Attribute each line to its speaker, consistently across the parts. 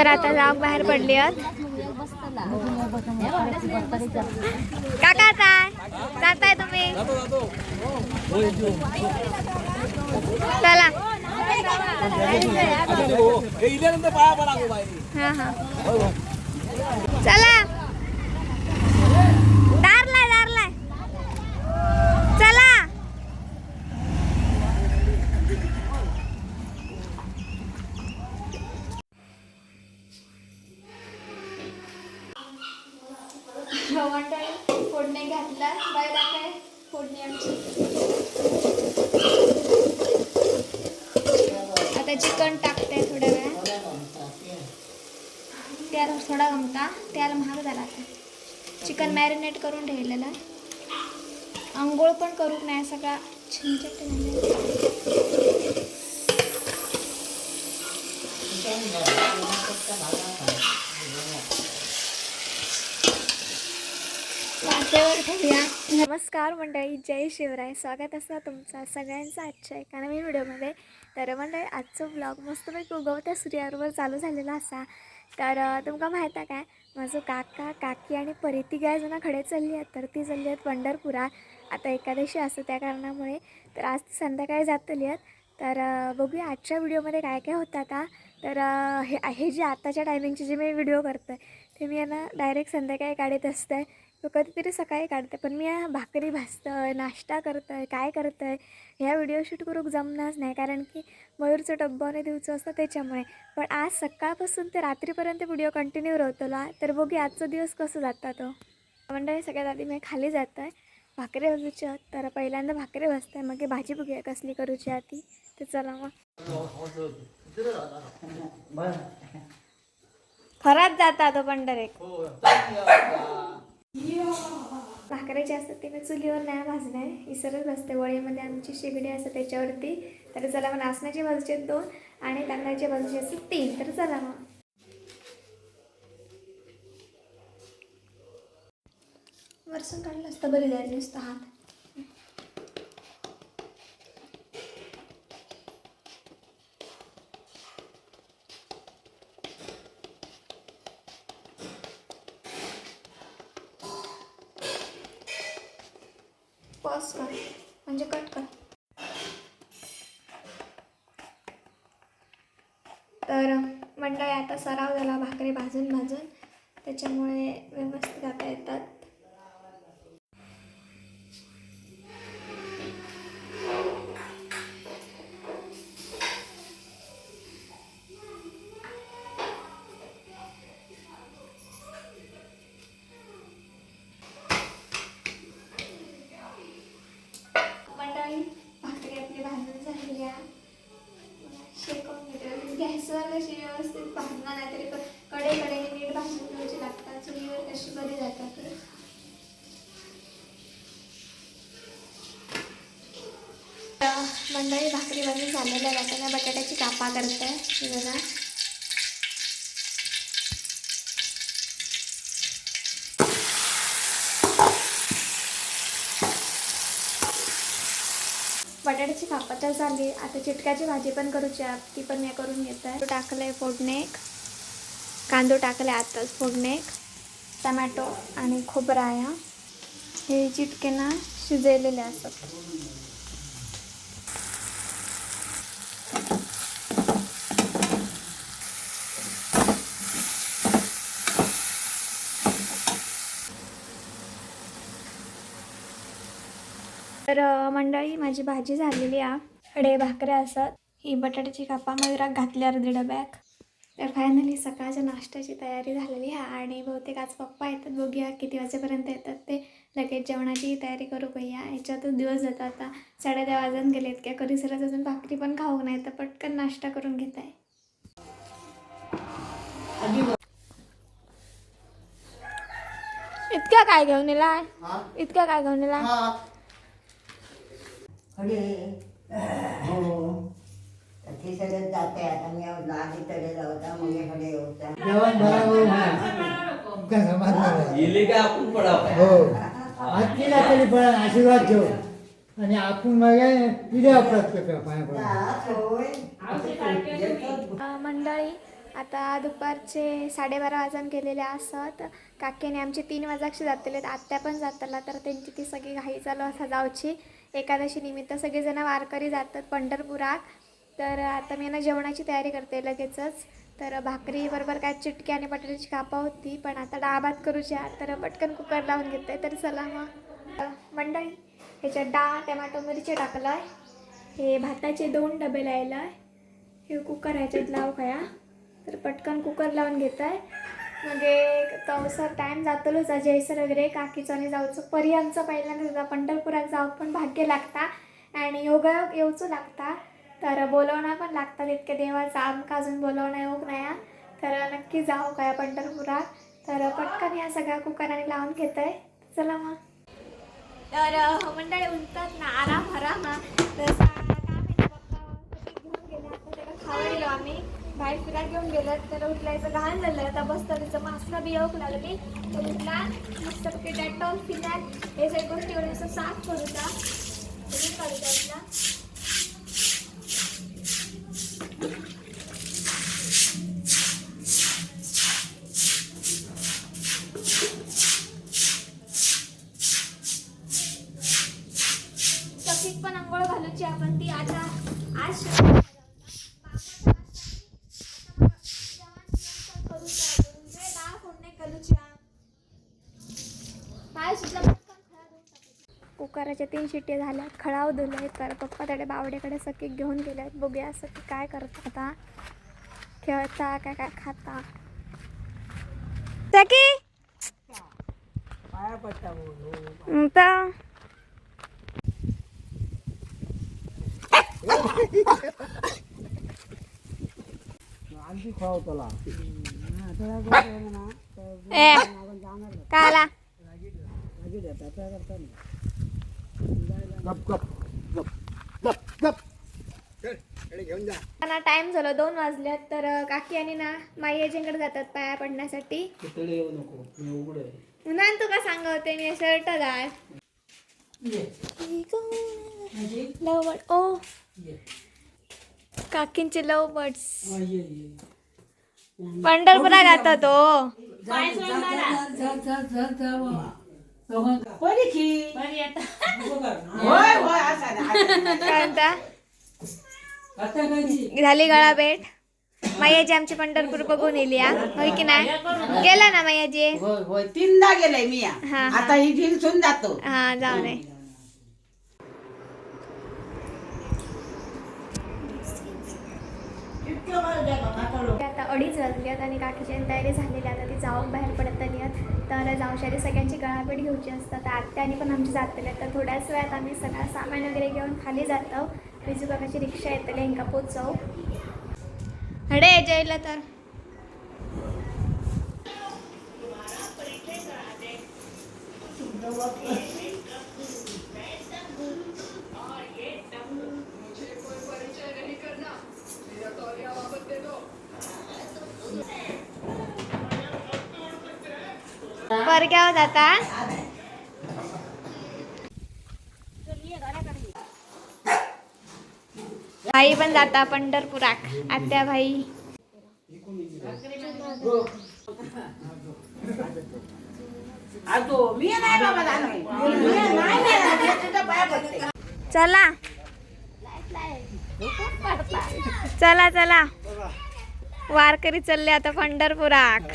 Speaker 1: तर आता जाऊ बाहेर पडली आहेत. काका काय? जाताय तुम्ही? चला. चला दारलाय दारलाय चला मंडळी फोडणी घातला बायला काय फोडणी आमची आता चिकन टाकते थोड्या वेळात त्याला थोडा गमता त्याला महाग झाला आता. चिकन मॅरिनेट करून ठेवलेलं. आहे. आंघोळ पण करू नाही सगळा. झंझट नमस्कार मंडळी जय शिवराय. स्वागत असा तुमचा सगळ्यांचा आजच्या एका नवीन व्हिडिओमध्ये. तर मंडळी आजचं ब्लॉग मस्तपैकी उगवत्या सूर्यावर चालू झालेला असा. तर तुमका माहीत आहे काय? माझं काका काकी आणि परी ती काय खडे चालली आहेत तर ती चालली आहेत पंढरपुरात. आता एकादशी असतं त्या कारणामुळे तर आज संध्याकाळी जातली आहेत. तर बघूया आजच्या व्हिडिओमध्ये काय काय होतं आता. तर हे हे जे आताच्या टायमिंगचे जे मी व्हिडिओ करतो आहे ते मी यांना डायरेक्ट संध्याकाळी काढत असते तो कधीतरी सकाळी काढते पण मी भाकरी भाजतंय नाश्ता करतोय काय करतोय ह्या व्हिडिओ शूट करूक जमणारच नाही. कारण की मयूरचं डब्बाने दिवचं असतं त्याच्यामुळे. पण आज सकाळपासून ते रात्रीपर्यंत व्हिडिओ कंटिन्यू राहतला तर बघूया आजचा दिवस कसं जाता तो. मंडळी सगळ्यात आधी मी खाली जात आहे भाकरी भाजूची तर पहिल्यांदा भाकरी भाजते मग भाजी बघूया कसली करूची आहे ती. तर चला मग. खराच जाता तो पंढरेक भाकरीचे असतात ते मी चुलीवर नाही भाजणार. इसरच असते वळीमध्ये आमची शेगडी असते त्याच्यावरती. तर चला मग नाचण्याचे भाजूचे आहेत दोन आणि तांदळाचे भाजूचे असतात तीन. तर चला मग. वरसून काढलं असतं बरी द्यायचं नुसतं हात पॉज कर म्हणजे कट कर. तर मंडळी आता सराव झाला भाकरी भाजून भाजून. त्याच्यामुळे व्यवस्थित आता येतात. झालेलं आहे. झालेल्या जाताना बटाट्याची कापा करते बघा. बटाट्याची कापा तर झाली. आता चिटकाची भाजी पण करूची ती पण मी करून घेत. आहे टाकलं एक कांदो टाकले आताच फोडणेक टमॅटो आणि खोबराया हे चिटके ना शिजवलेले असतात तर मंडळी माझी भाजी झालेली आहे कडे भाकऱ्या असत. ही बटाट्याची कापा मयुराक घातली अर्धी डब्याक तर फायनली सकाळच्या नाश्त्याची तयारी झालेली आहे आणि बहुतेक आज पप्पा येतात. बघूया किती वाजेपर्यंत येतात ते. लगेच जेवणाची तयारी करू करूया ह्याच्यातच दिवस जातात आता. साडे दहा वाजून गेलेत क्या? कधी सरच अजून भाकरी पण खाऊ नाही तर पटकन नाश्ता करून घेत आहे इतक्या काय घेऊन येला इतक्या काय घेऊन येला
Speaker 2: हो. ते सगळं जाते आता मी आधी तळेला होता मग कडे होता
Speaker 3: जेवण बरोबर नाही इतका समाधान आहे.
Speaker 4: गेले का आपण पडाव? काय
Speaker 3: हो आजची आशीर्वाद घेऊ. आणि आपण मग पाया पडा
Speaker 1: मंडळी आता दुपारचे साडेबारा वाजून गेलेले असत. काकीने आमचे तीन वाजाक्षी जातले आत्या पण जातला तर त्यांची ती सगळी घाई चालू असा जाऊची एकादशी निमित्त सगळेजण वारकरी जातात पंढरपुरात. तर आता मी ना जेवणाची तयारी करते लगेचच. तर भाकरी बरोबर काय चिटकी आणि बटाट्याची कापा होती पण आता डाळ भात करूच्या तर पटकन कुकर लावून घेते. तर चला मग. मंडळी ह्याच्यात डाळ टमॅटो मिरची टाकलं आहे हे भाताचे दोन डबे लायला आहे हे कुकर ह्याच्यात लाव काय तर पटकन कुकर लावून घेत आहे म्हणजे तसं तवसर टाईम जातलोच जयसर वगैरे काकीचं आणि जाऊचं परी आमचं पहिल्यांदा पंढरपुरात जाऊ पण भाग्य लागता आणि योगायोग येऊचं लागता तर बोलवणं पण लागतात तितके देवाचा आमका अजून बोलवणं येऊक नाही हा. तर नक्की जाऊ काय पंढरपुरात तर पटकन या सगळ्या कुकराने लावून घेत आहे चला मग तर मंडळी उलतात ना आराम आराम तर सा- काय पप्पा घेऊन गेले आता त्याला खावडलो आम्ही बाहेर फिरायला घेऊन गेलं तर उठलायचं घाण झालं आता बसतं तिचं मास्कला बी येऊक लागली तर उठला मस्त डेटॉल फिनाल हे सगळ्या गोष्टी वगैरे असं साफ करूचा तुम्ही करूचा कुकराच्या तीन शिट्टी झाल्या. खळाव दिले तर पप्पा त्याकडे बावड्याकडे सगळे घेऊन गेले बघूया असं की काय करता आता. खेळता काय काय खाता. सकी काला.
Speaker 3: गप गप गप गप गप
Speaker 1: ना टाइम झालं दोन वाजल्यात तर काकी आणि ना माई आजींकडे जातात पाया पडण्यासाठी
Speaker 3: तिकडे येऊ नको मी उघड आहे
Speaker 1: उन्हान तुका सांग होते मी शर्ट घाल लव बर्ड ओ काकींचे लव बर्ड्स पंढरपुरा जाता तो झाली गळा भेट मायाजी आमची पंढरपूर बघून येली हा होय की नाही? गेला ना मायाजी?
Speaker 4: तीनदा गेलाय मी या. आता ही ढील सुन जातो.
Speaker 1: हा जाऊ नये अडीच वाजल्यात आणि काकीची तयारी झालेली आता ती जाऊन बाहेर पडत आली आहेत. तर जाऊशारी सगळ्यांची गळापेट घ्यायची असतात तर आत्याने पण आमची जातले तर थोड्याच वेळात आम्ही सगळं सामान वगैरे घेऊन खाली जातो. बिजू काकाची रिक्षा येतले इंका पोचव हडे जयला तर. परग्यावर जाता भाई पण जाता पंढरपुराक आत्या भाई
Speaker 4: आजो मी नाही बाबा जाणार. मी नाही नाही, मी तुझ्या पाया पडते.
Speaker 1: चला चला चला वारकरी चालले आता पंढरपुराक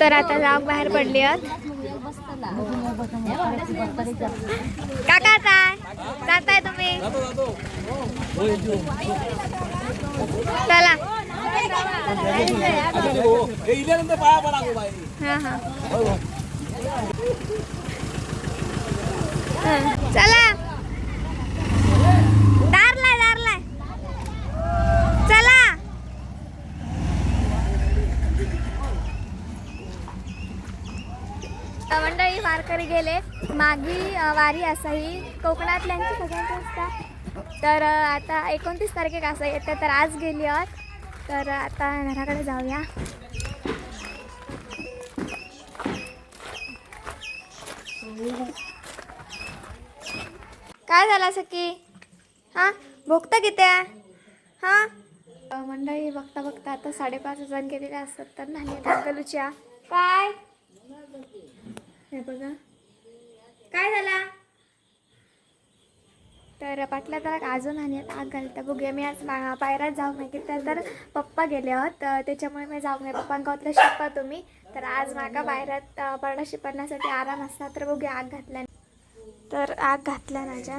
Speaker 1: तर आता जाग बाहेर पडली आहेत. काका काय जाताय तुम्ही. चला. चला. दारलाय दारलाय. चला. मंडळी वारकरी गेले. मागी वारी असा ही कोकणातल्यांची सगळ्यांची असता तर आता एकोणतीस तारखेक असं येते तर आज गेली आहोत. तर आता घराकडे जाऊया. काय झालं सखी? हां? भोगता किती आहे? हां? मंडळी बघता बघता आता साडेपाच हजार गेलेले असतात तर नाही अंकलूच्या काय? हे बघा. काय झाला? तर पाटला तर अजून आणि आग घालता. बघूया मी आज पायरात जाऊ नाही तर तर पप्पा गेले आहोत तर त्याच्यामुळे मी जाऊ नये पप्पांकातलं शिकवा तुम्ही. तर आज माका पायऱ्यात अं, पडा शिपडण्यासाठी आराम असला तर बघूया आग घातल्या तर आग घातल्या माझ्या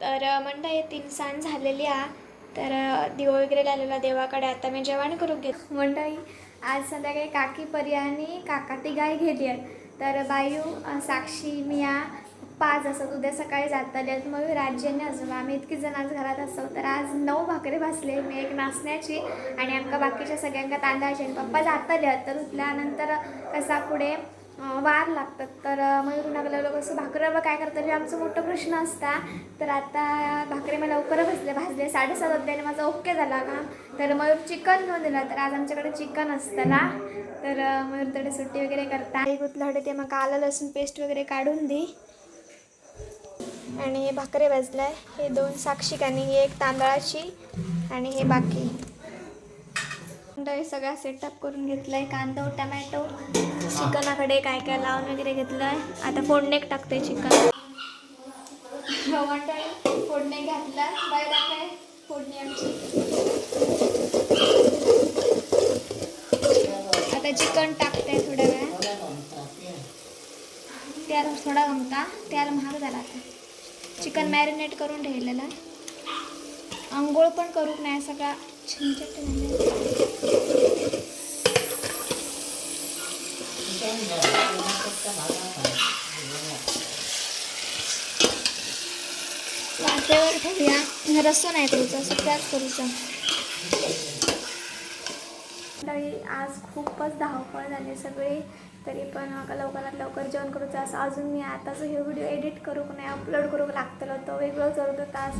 Speaker 1: तर अ, मंडळी तीन सांज झालेली आहे तर दिवो वगैरे लावलेला देवाकडे. आता मी जेवण करून घेत मंडळी आज संध्याकाळी काकी परी आणि काका ती गाय घेतली आहेत. तर बायू साक्षी मिया पाच असत उद्या सकाळी जातले आहेत. मग राज्याने अजून आम्ही इतकी जण आज घरात असतो. तर आज नऊ भाकरी भासले मी एक नाचण्याची आणि आमका बाकीच्या सगळ्यांका तांदळाची आणि पप्पा जातले आहेत. तर उठल्यानंतर कसा पुढे वार लागतात. तर मयूर असं कसं भाकऱ्यावर काय करतात हे आमचं मोठं प्रश्न असता. तर आता भाकरी मला लवकर भाजले भाजले. साडेसात वाजल्याने माझा ओके झाला का तर मयूर चिकन घेऊन दिला तर आज आमच्याकडे चिकन असतं ना. तर मयूर तडे सुट्टी वगैरे करता. एक गुतलं ते मग आलं लसूण पेस्ट वगैरे काढून दे. आणि हे भाजलं आहे हे दोन साक्षिक आणि हे एक तांदळाची आणि हे बाकी. हे सगळा सेटअप करून घेतलाय. कांदा टमॅटो चिकनाकडे काय काय लावून वगैरे घेतलंय. आता फोडणेक टाकते चिकन. मंडळी फोडणे घातला बायला काय फोडणी आमची. आता चिकन टाकते थोड्या वेळा त्याला थोडा गमता. त्याला महाग झाला आता. चिकन मॅरिनेट करून ठेवलेलं. आहे आंघोळ पण करू नाही सगळा. वाटेवर ठेवूया रस्ता नाही करूचा सगळ्याच करूचा मंडळी आज खूपच धावपळ झाली सगळी. तरी पण म्हाका लवकरात लवकर जेवण करूचं असं अजून मी आताच हे व्हिडिओ एडिट करूक नाही अपलोड करूक लागतलो तो वेगळंच अर्ध तास.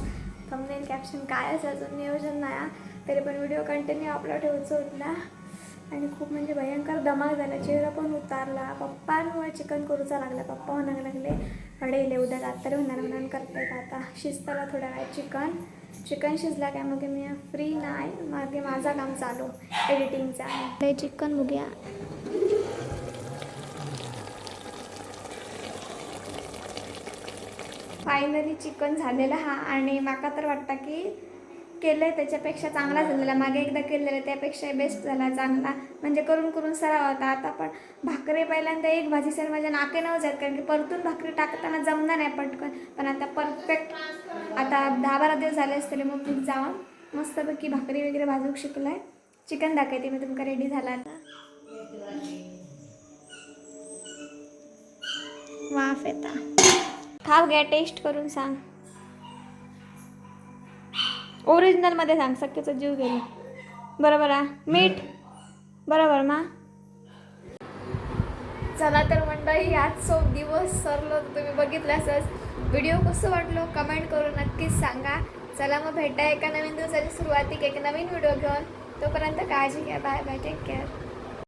Speaker 1: थंबनेल कॅप्शन काय असं अजून? नियोजन नाही तरी पण व्हिडिओ कंटिन्यू अपलोड ठेवूचं होता आणि खूप म्हणजे भयंकर धमाक झाला. चेहरा पण उतारला. पप्पांमुळे चिकन करूचा लागला. पप्पा म्हणायला लागले अडेले उद्या रात्री होणार म्हणून करतायत आता. शिजताला थोड्या वेळात चिकन. चिकन शिजला काय मग मी फ्री नाही. मागे माझा काम चालू. एडिटिंगचा ते चिकन बघूया फायनली चिकन झालेलं हा. आणि माका तर वाटतं की केलंय त्याच्यापेक्षा चांगला झालेला. मागे एकदा केलेलं त्यापेक्षा बेस्ट झाला चांगला. म्हणजे करून करून सराव होता. आता पण भाकरी पहिल्यांदा एक भाजी सर माझ्या नाके नव्हत जात कारण की परतून भाकरी टाकताना जमणार नाही पटकन. पण आता परफेक्ट आता दहा बारा दिवस झाले असतील मग मी जाऊन मस्तपैकी भाकरी वगैरे भाजूक शिकलाय. चिकन दाखवते मी तुमका रेडी झाला आता. माफ येता. खाव घ्या टेस्ट करून सांग. ओरिजिनलमध्ये सांग सख्याचा जीव गेला. बरोबर आ मीठ? बरोबर मा चला तर मंडळी आजचो दिवस सरलो तुम्ही बघितलं व्हिडिओ कसं वाटलो? कमेंट करून नक्कीच सांगा. चला मग भेटा एका नवीन दिवसाची सुरुवाती. एक नवीन व्हिडिओ घेऊन. तोपर्यंत काळजी घ्या. Bye bye. Take care